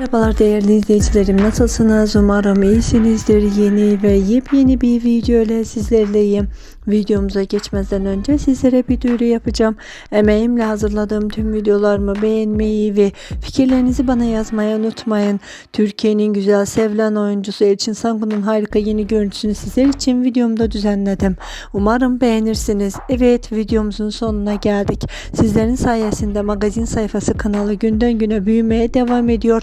Merhabalar değerli izleyicilerim nasılsınız? Umarım iyisinizdir. Yeni ve yepyeni bir video ile sizlerleyim. Videomuza geçmeden önce sizlere bir duyuru yapacağım. Emeğimle hazırladığım tüm videolarımı beğenmeyi ve fikirlerinizi bana yazmayı unutmayın. Türkiye'nin güzel sevilen oyuncusu Elçin Sangun'un harika yeni görüntüsünü sizler için videomda düzenledim. Umarım beğenirsiniz. Evet videomuzun sonuna geldik. Sizlerin sayesinde magazin sayfası kanalı günden güne büyümeye devam ediyor.